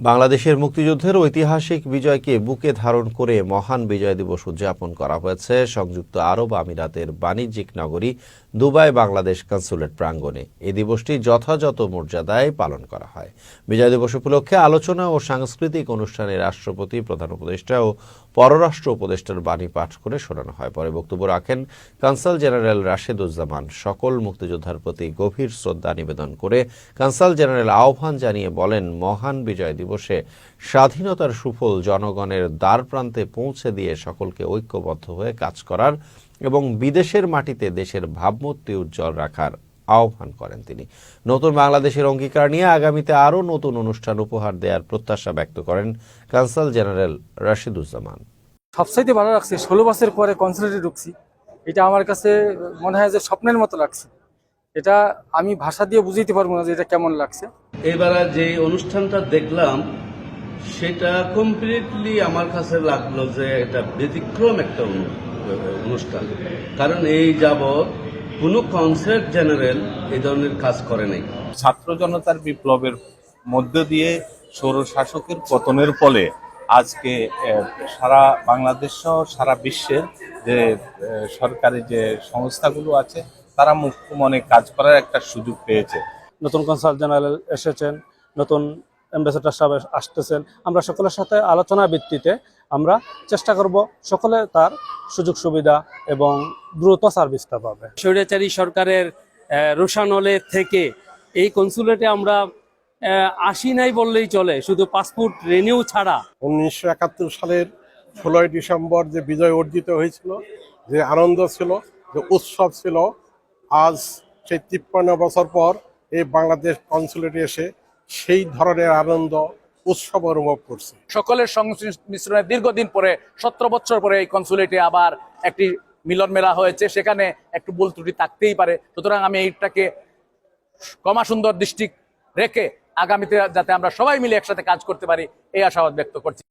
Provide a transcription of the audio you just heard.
বাংলাদেশের মুক্তিযুদ্ধের ঐতিহাসিক বিজয়কে বুকে ধারণ করে মহান বিজয় দিবস উদযাপন করা হয়েছে সংযুক্ত আরব আমিরাতের বাণিজ্যিক নগরী দুবাই বাংলাদেশ কনসুলেট প্রাঙ্গণে। এই দিবসটি যথাযথ মর্যাদায় পালন করা হয়। বিজয় দিবস উপলক্ষে আলোচনা ও সাংস্কৃতিক অনুষ্ঠানে রাষ্ট্রপতি, প্রধান উপদেষ্টা ও পররাষ্ট্র উপদেষ্টার বাণী পাঠ করে শোনানো হয়। পরে বক্তব্য রাখেন কনসাল জেনারেল রাশেদুজ্জামান। সকল মুক্তিযোদ্ধার প্রতি গভীর শ্রদ্ধা নিবেদন করে কনসাল জেনারেল আহ্বান জানিয়ে বলেন, মহান বিজয় দিবসে স্বাধীনতার সুফল জনগণের দ্বার প্রান্তে পৌঁছে দিয়ে সকলকে ঐক্যবদ্ধ হয়ে কাজ করার এবং বিদেশের মাটিতে দেশের ভাবমূর্তি উজ্জ্বল রাখার আহ্বান করেন তিনি। নতুন বাংলাদেশের অঙ্গীকার নিয়ে আগামীতে আরও নতুন অনুষ্ঠান উপহার দেওয়ার প্রত্যাশা ব্যক্ত করেন কনসাল জেনারেল রাশিদুজ্জামান। সবচাইতে ভালো লাগছে, ষোলো বছর পরে কনসার্টে ঢুকছি। এটা আমার কাছে মনে হয় যে স্বপ্নের মতো লাগছে। এটা আমি ভাষা দিয়ে বুঝাইতে পারব না যে এটা কেমন লাগছে। এবারে যে অনুষ্ঠানটা দেখলাম সেটা কমপ্লিটলি আমার কাছে লাগল যে এটা ব্যতিক্রম একটা অনুষ্ঠান। কারণ এই যাবৎ কোনো কনসার্ট জেনারেল এই ধরনের কাজ করে নাই। ছাত্র জনতার বিপ্লবের মধ্য দিয়ে সৌর শাসকের পতনের ফলে আজকে সারা বাংলাদেশ সহ সারা বিশ্বের যে সরকারি যে সংস্থাগুলো আছে তারা মুক্ত মনে কাজ করার একটা সুযোগ পেয়েছে। নতুন কনসাল জেনারেল এসেছেন নতুন অ্যাম্বাসেডার সাহেব আসতেছেন। আমরা সকলের সাথে আলোচনা ভিত্তিতে আমরা চেষ্টা করব সকলে তার সুযোগ সুবিধা এবং দ্রুত সার্ভিসটা পাবে। স্বৈরাচারী সরকারের রোশানলে থেকে এই কনসুলেটে আমরা আসি নাই বললেই চলে শুধু পাসপোর্ট রেনিউ ছাড়া। উনিশশো একাত্তর সালের ষোলোই ডিসেম্বর যে বিজয় অর্জিত হয়েছিল যে আনন্দ ছিল যে উৎসব ছিল আজ সেই তিপ্পান্ন বছর পর এই বাংলাদেশ কনসুলেটে এসে সেই ধরনের আনন্দ, উৎসব অনুভব করছে। সকলের সংমিশ্রণে দীর্ঘদিন পরে, সতেরো বছর পরে এই কনসুলেটে আবার একটি মিলন মেলা হয়েছে। সেখানে একটু ভুল ত্রুটি থাকতেই পারে। সুতরাং আমি এইটাকে কমা সুন্দর দৃষ্টি রেখে আগামীতে যাতে আমরা সবাই মিলে একসাথে কাজ করতে পারি, এই আশাবাদ ব্যক্ত করছি।